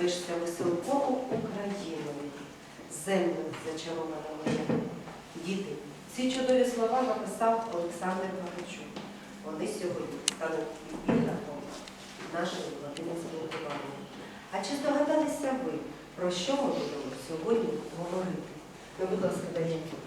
звишся веселкову Україною, землю зачарована моя. Діти, ці чудові слова написав Олександр Гавричук. Вони сьогодні стануть епіграфом нашої Латинської Івани. А чи здогадалися ви, про що ми будемо сьогодні говорити? Ну, будь ласка, Даніель.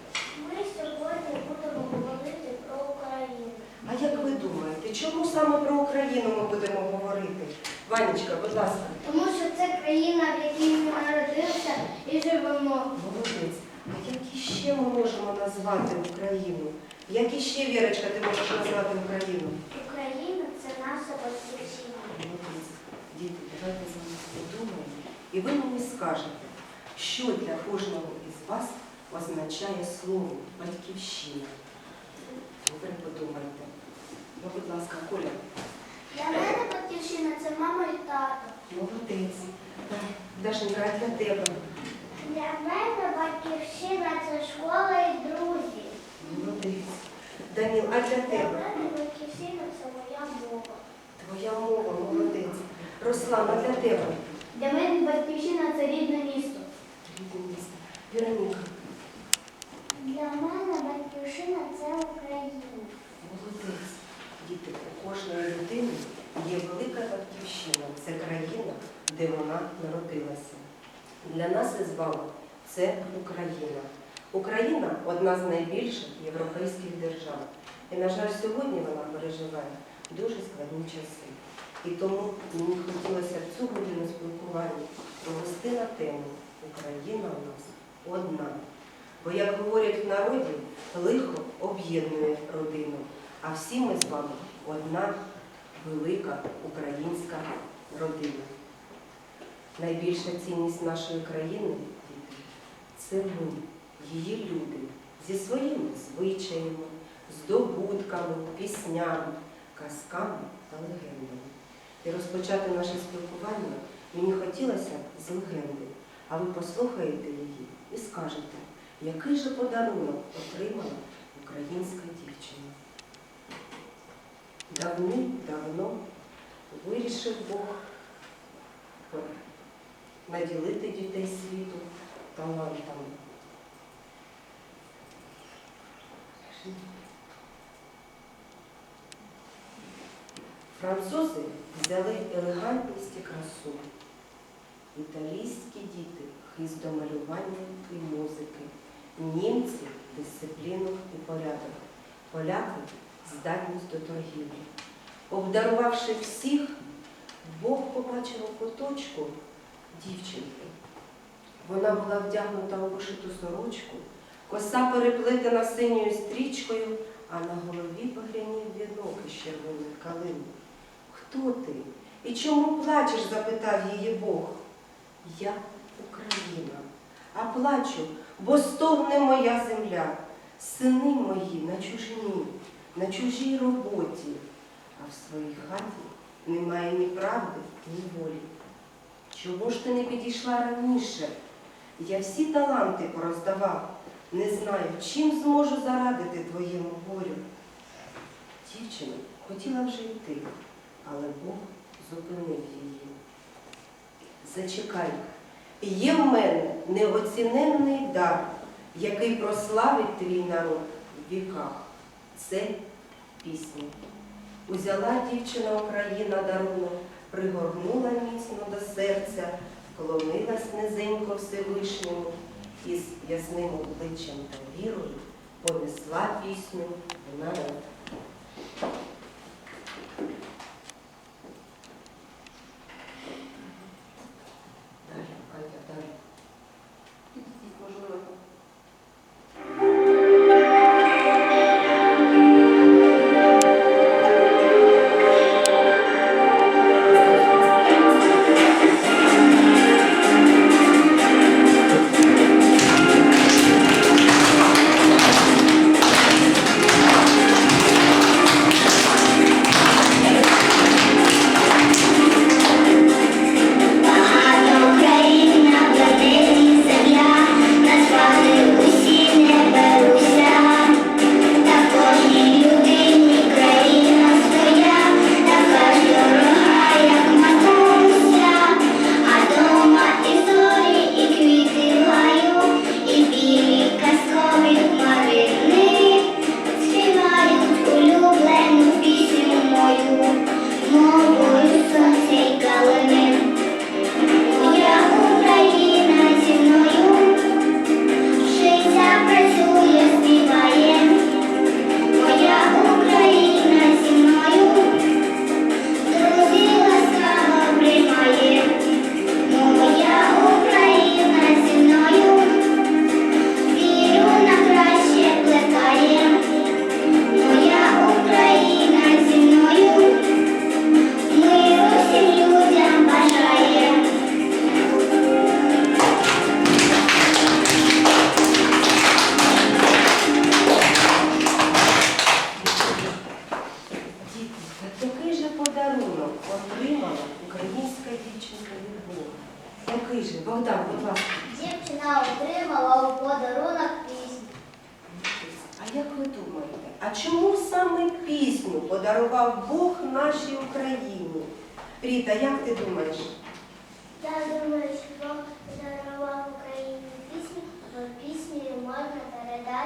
Ми сьогодні будемо говорити про Україну. А як ви думаєте, чому саме про Україну ми будемо говорити? Ванечка, будь ласка. Тому що країна, в якій ми народилися і живемо. Молодець. А як іще ми можемо назвати Україну? Як іще, Вірочка, ти можеш назвати Україну? Україна це наша батьківщина. Молодець. Діти, давайте з вами подумаємо. І ви мені скажете, що для кожного із вас означає слово батьківщина. Добре подумайте. Ну, будь ласка, Коля. Для мене батьківщина це мама і тато. Молодець. Дашенька, а для тебе? Для мене батьківщина це школа і друзі. Молодець. Даніл, а для тебе? Для мене батьківщина це моя мова. Твоя мова, молодець. Руслан, а для тебе? Для мене батьківщина це рідне місто. Рідне місто. Вероніка, Для мене батьківщина це Україна. молодець. Діти, у кожної людини є велика батьківщина. Це країна, де вона народилася. Вами це Україна. Україна одна з найбільших європейських держав. І, на жаль, сьогодні вона переживає дуже складні часи. І тому мені хотілося б цю годину спілкування провести на тему Україна у нас одна. Бо, як говорять в народі, лихо об'єднує родину. А всі ми з вами одна велика українська родина. Найбільша цінність нашої країни діти, це ми, її люди, зі своїми звичаями, здобутками, піснями, казками та легендами. І розпочати наше спілкування мені хотілося з легенди, а ви послухаєте її і скажете, який же подарунок отримала українська дівчина. Давним-давно вирішив Бог наділити дітей світу талантами. Французи взяли елегантність і красу. Італійські діти хист до малювання і музики. Німці дисципліну і порядок. Поляки здатність до торгівлі. Обдарувавши всіх, Бог побачив куточку дівчинки. Вона була вдягнута у вишиту сорочку, коса переплетена синьою стрічкою, а на голові багрянів вінок із червоних калин. Хто ти? І чому плачеш? запитав її Бог. Я Україна, а плачу, бо стогне моя земля, сини мої на чужині, на чужій роботі, а в своїй хаті немає ні правди, ні волі. Чому ж ти не підійшла раніше? Я всі таланти пороздавав, не знаю, чим зможу зарадити твоєму горю. Дівчина хотіла вже йти, але Бог зупинив її. Зачекай, є в мене неоціненний дар, який прославить твій народ в віках. Це пісня. Узяла дівчина Україна дарунок, пригорнула міцно до серця, вклонилась низенько Всевишньому і з ясним обличчям та вірою понесла пісню в народ.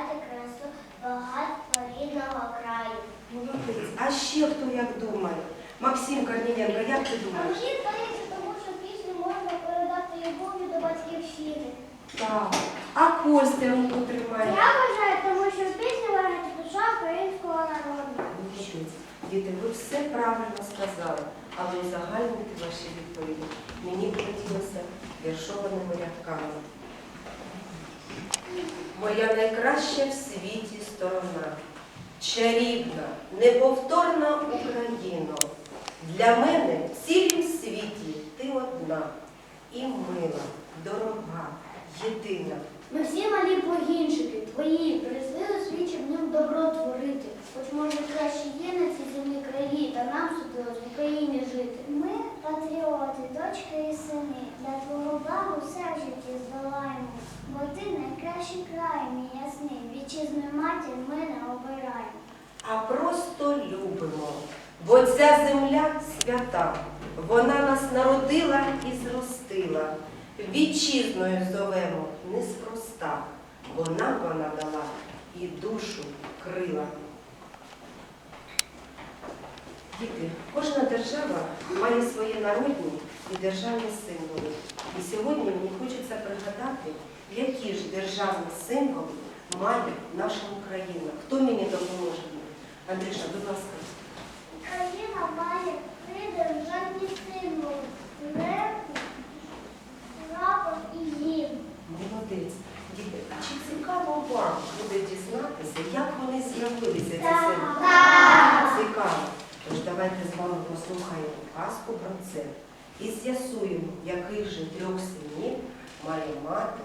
Передати красу багатства рідного краю. Молодець. А ще хто як думає? Максим Корнієнко, як ти думаєш? Мені здається, тому що пісню можна передати любов'ю до батьківщини. Так. А Костя руку тримає. Я вважаю, тому що пісня вважається душа українського народу. Молодець. Діти, ви все правильно сказали, але узагальнити ваші відповіді мені б хотілося віршованими рядками. Моя найкраща в світі сторона, чарівна, неповторна Україно. Для мене в цілім світі ти одна і мила, дорога, єдина. Ми всі малі погінчики, твої, у світ, в ньому добро творити. Хоч може краще є на цій землі краї, та нам судилось в Україні жити. Ми патріоти, дочки і сини, для твого блага все в житті здолаємо. Бо ти найкращий край, мій ясний, вітчизну матір ми не обираємо. а просто любимо. Бо ця земля свята, вона нас народила і зростила. Вітчизною зовемо неспроста, бо нам вона дала і душу крила. Діти, кожна держава має свої народні і державні символи. І сьогодні мені хочеться пригадати, які ж державні символи має наша Україна. Хто мені допоможе? Андрюша, будь ласка. Україна має три державні символи лев, прапор і гімн. Молодець. Діти, а чи цікаво вам буде дізнатися, як вони з'явилися ці Так. Цікаво. Тож давайте з вами послухаємо казку про це і з'ясуємо, яких же трьох синів має мати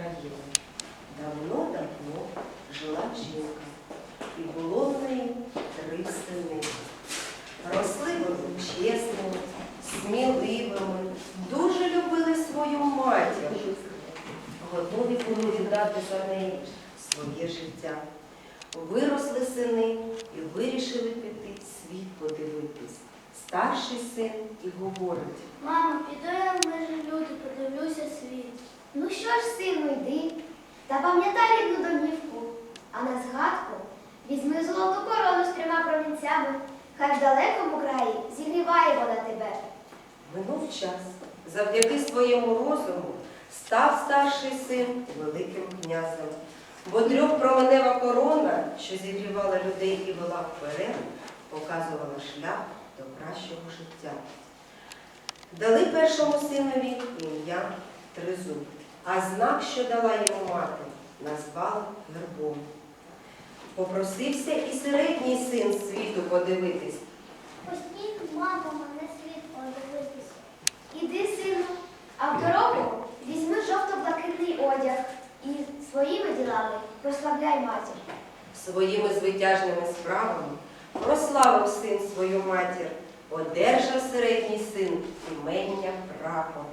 Україна. Давно-давно жила жінка, і було в неї три сини. Росли вони чесними, сміливими, дуже любили свою матір, готові були віддати за неї своє життя. Виросли сини і вирішили піти світ подивитись. Старший син і говорить, Мамо, піду я в межі люди, подивлюся світ. Ну що ж, сину, йди, та пам'ятай рідну домівку, а на згадку візьми золоту корону з трьома промінцями, хай в далекому краї зігріває вона тебе. минув час. Завдяки своєму розуму став старший син великим князем. Бо трьохпроменева корона, що зігрівала людей і вела вперед, показувала шлях до кращого життя. Дали першому синові ім'я Тризуб, а знак, що дала йому мати, назвали гербом. Попросився і середній син світу подивитись. Пустіть, мамо, мене світ подивитися. Іди, сину, а в дорогу візьми жовто-блакитний одяг і своїми ділами прославляй матір. Своїми звитяжними справами прославив син свою матір, одержав середній син імення прапор.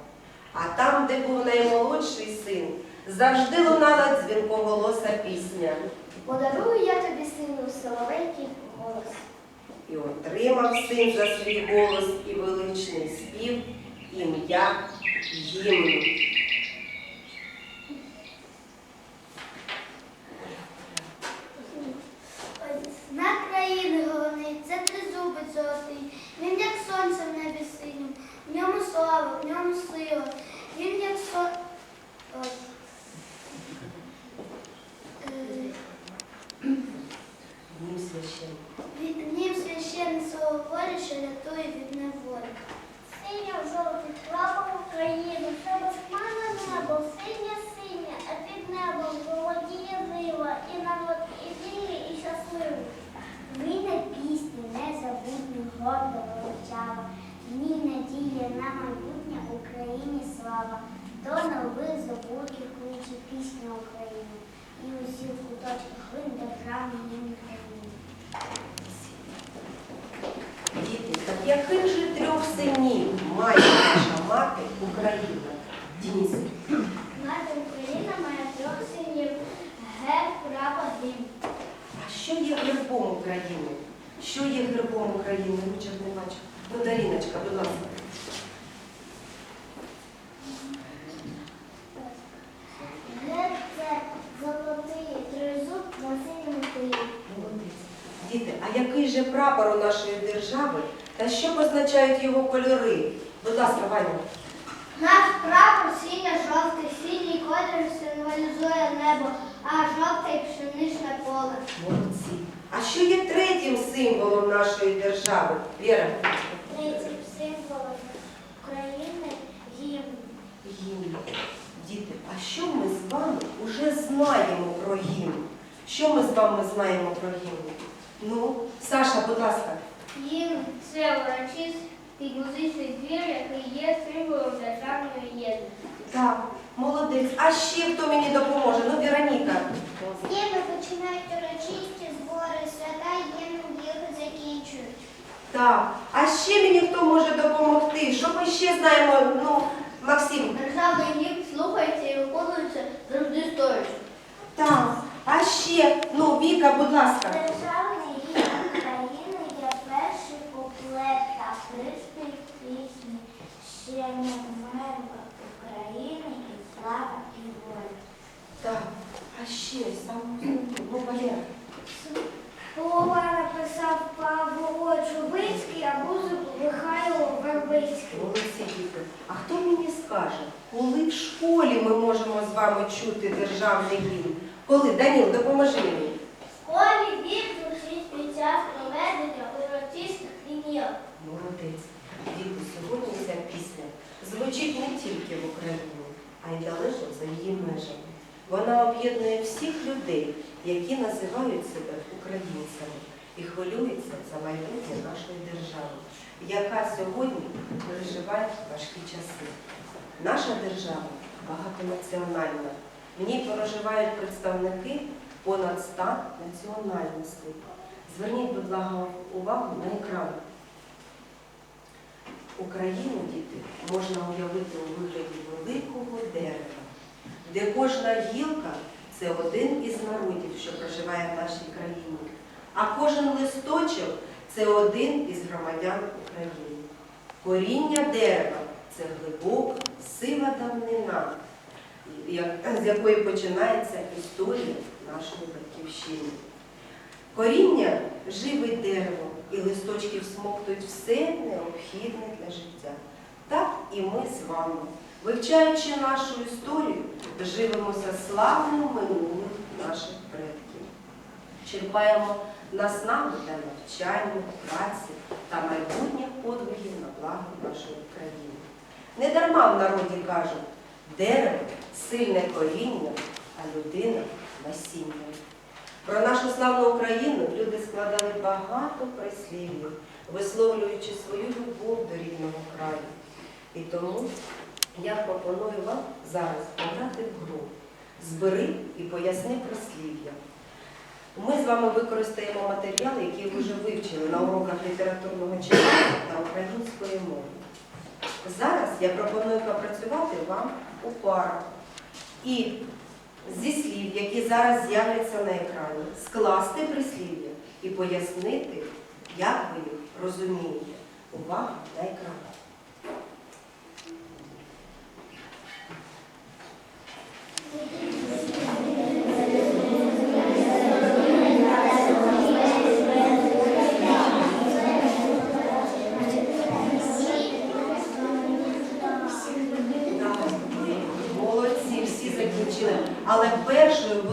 А там, де був наймолодший син, завжди лунала дзвінкоголоса пісня. Подарую я тобі, сину, соловейкий голос. І отримав син за свій голос і величний спів ім'я гімну. Знак країни головний, це тризубець золотий. Він як сонце в небі в ньому слава, в ньому сила. Він як со... Ой. Е, Днім священник. Від слово говорить, що рятує від неволі. Синя жовтий слава України, це безхмарне небо, синє синє, а під небом володіє злива, і народ і вільний, і щасливий. Війна пісні незабутні, гордо величава, в ній надія на майбутнє Україні слава. До нових забутих кличе пісня України, і усі в куточках вин державний гімн України. Діти, такі яких же трьох синів має наша мати Україна? Дініс. Мати Україна має трьох синів. Герб, прапор, гімн. А що є гербом України? Що є гербом України? Ручок не бачу. Ну, Даріночка, будь ласка. Герб це золотий тризуб на синьому тлі. Молодець. Діти, а який же прапор у нашої держави та що позначають його кольори? Будь ласка, Ваня. Наш прапор синьо-жовтий, синій колір символізує небо, а жовтий пшеничне поле. Молодці. А що є третім символом нашої держави? Віра? Третім символом України гімн. Гімн. Діти, а що ми з вами уже знаємо про гімн? Що ми з вами знаємо про гімн? Ну, Саша, будь ласка. Гімн це урочистий музичний твір, який є символом державної єдності. Так, молодець. А ще хто мені допоможе? Ну, Вероніка. Гімни починають урочисті збори, свята гімн їх закінчують. Так. А ще мені хто може допомогти? Що ми ще знаємо? Ну, Максим. Державний гімн слухається і виконується завжди стоячи. Так. А ще, ну, Віка, будь ласка. Державний гімн України є перший куплет та приспів пісні. Ще не вмерла України і слава і воля. Так. А ще саме, ну, Валера. Слова написав Павло Чубицький, а музику Михайло Вербицький. Молодці. А хто мені скаже, коли в школі ми можемо з вами чути державний гімн? Коли? Даніл, допоможи мені. В школі він звучить під час проведення урочистих лінійок. Молодець. Діти, сьогодні ця пісня звучить не тільки в Україні, а й далеко за її межами. Вона об'єднує всіх людей, які називають себе українцями і хвилюються за майбутнє нашої держави, яка сьогодні переживає важкі часи. Наша держава багатонаціональна. В ній проживають представники понад 100 національностей. Зверніть, будь ласка, увагу на екран. Україну, діти, можна уявити у вигляді великого дерева, де кожна гілка це один із народів, що проживає в нашій країні, а кожен листочок це один із громадян України. Коріння дерева це глибока, сила давнина, з якої починається історія нашої батьківщини. Коріння живить дерево, і листочки всмоктують все необхідне для життя. Так і ми з вами, вивчаючи нашу історію, живемося славним минулим наших предків. Черпаємо наснагу для навчання, праці та майбутніх подвигів на благо нашої країни. Не дарма в народі кажуть, дерево сильне коріння, а людина насіння. Про нашу славну Україну люди складали багато прислів'їв, висловлюючи свою любов до рідного краю. І тому я пропоную вам зараз пограти в гру. Збери і поясни прислів'я. Ми з вами використаємо матеріали, які ви вже вивчили на уроках літературного читання та української мови. Зараз я пропоную попрацювати вам у парах. І зі слів, які зараз з'являться на екрані, скласти прислів'я і пояснити, як ви їх розумієте. Увага на екран. Так,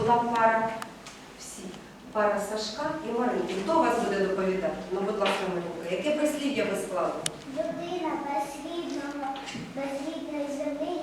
була пара всі. Пара Сашка і Маринки. Хто вас буде доповідати? Ну, будь ласка, Маринка, яке прислів'я ви склали? Людина безрідного, безрідної землі,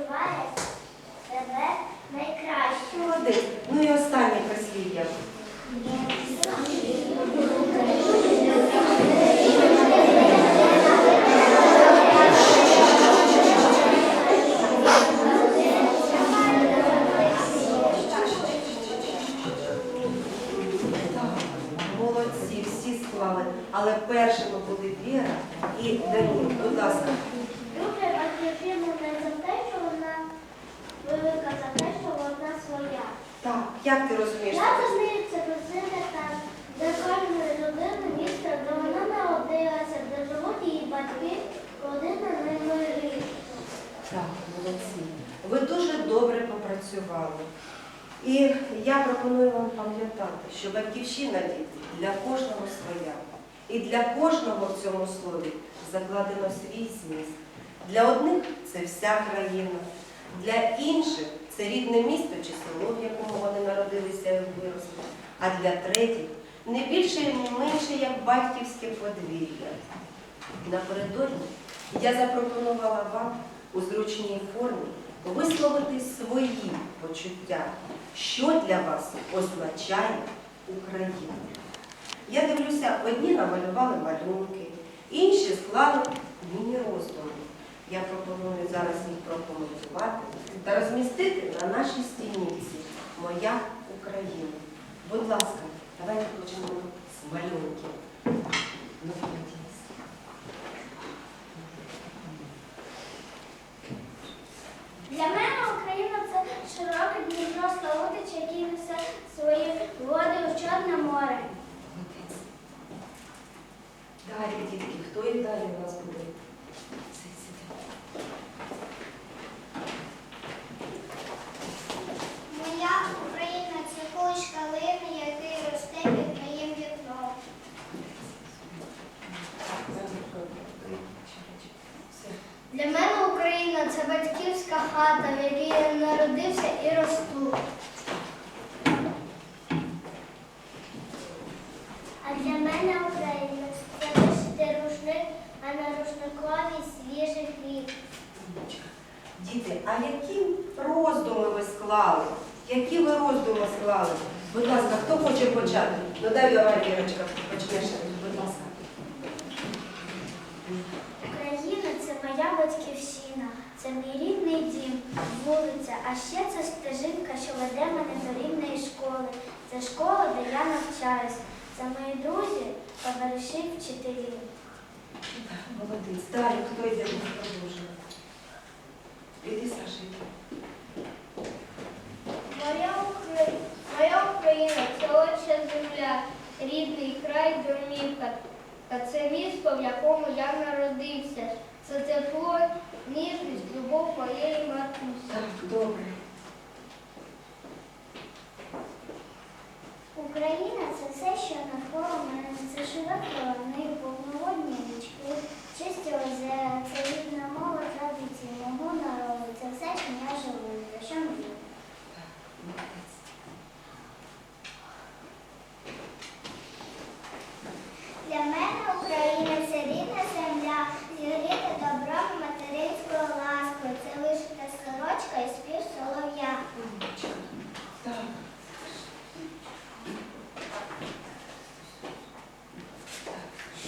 почуває добре попрацювали. І я пропоную вам пам'ятати, що батьківщина діти для кожного своя. І для кожного в цьому слові закладено свій зміст. Для одних це вся країна, для інших це рідне місто чи село, в якому вони народилися і виросли, а для третіх не більше і не менше, як батьківське подвір'я. Напередодні я запропонувала вам у зручній формі висловити свої почуття, що для вас означає Україна. Я дивлюся, одні намалювали малюнки, інші склали міні-роздуми. Я пропоную зараз їх прокоментувати та розмістити на нашій стінівці Моя Україна. Будь ласка, давайте почнемо з малюнків. Ну, подивіться. Для мене Україна це широке Дніпро Славутич, який несе свої води у Чорне море. Молодець. Далі, дітки, хто і далі у нас буде? Сидь, сиди. Моя Україна це кущ калини, який росте під моїм вікном. Все. Для мене Україна це батьківська хата, в якій я народився і росту. А для мене Україна це вишити рушник, а на рушникові свіжий хліб. Умничка. Діти, а які роздуми ви склали? Які ви роздуми склали? Будь ласка, хто хоче почати? Ну дай давай, Вірочка, почнеш. Будь ласка. Україна це моя батьківщина, це мій рідний дім, вулиця, а ще це стежинка, що веде мене до рідної школи. Це школа, де я навчаюсь. Це мої друзі, товариші, вчителі. Молодець. Далі, хто йде? Іди, Сашенька. Моя Україна, моя Україна це отча земля, рідний край, домівка. Та це місто, в якому я народився. Це тепло, ніжність, любов моєї матусі. Так, добре. Україна це все, що навколо мене. Це широкі лани, повноводні річки, чисті озера, це рідна мова традиції мого народу. Це все, чим я живу, за що мрію. Так, молодець. Для мене Україна це рідна земля, зігріта добром материнською ласкою. Це вишита сорочка і спів солов'я. Умничка. Так.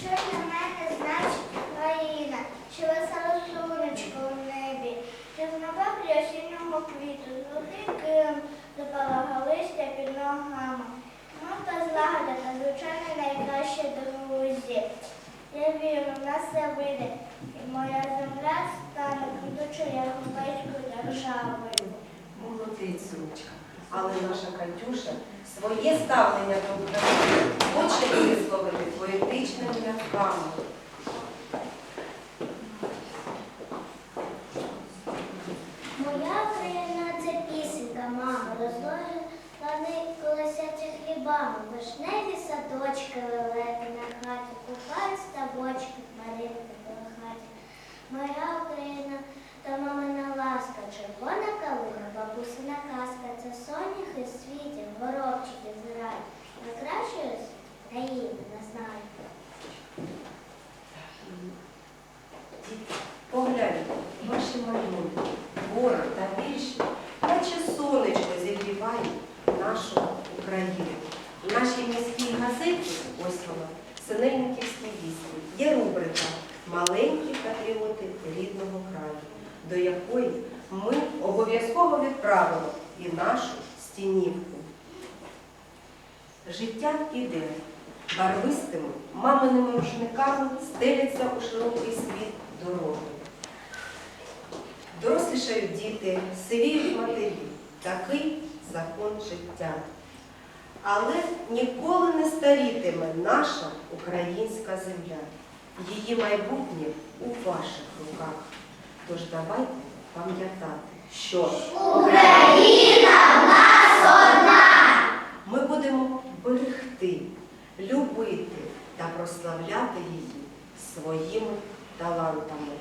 Що для мене значить країна, що веселе сонечко в небі, що знавав осіннього квіту, золотий килим запалага листя під ногами. Ну та злагода, та звичайно найкраще друзі. Я вірю, в нас все вийде, і моя земля стане квітучою європейською державою. Молодець, Ручка. Але наша Катюша своє ставлення до України хоче висловити поетичними рядками. Моя Україна це пісенька, мама, розложені колосяться хлібами, вишневі садочки великі на хаті, купають ставочки, хмаринки на хаті. Моя Україна та мамина ласка, червона калина, бабусина казка, це соняхи світі, горобчики зирають. Найкращої країни не знаю. Погляньте, ваші малюнки, твори та вірші, наче сонечко зігріває нашу Україну. Газеті, ось вона, Синельниківські вісні, є рубрика Маленькі патріоти рідного краю, до якої ми обов'язково відправимо і нашу стінівку. Життя іде барвистими маминими рушниками стеляться у широкий світ дороги. Дорослішають діти, сивіють матері. Такий закон життя. Але ніколи не старітиме наша українська земля. Її майбутнє у ваших руках. Тож давайте пам'ятати, що Україна ми будемо берегти, любити та прославляти її своїми талантами.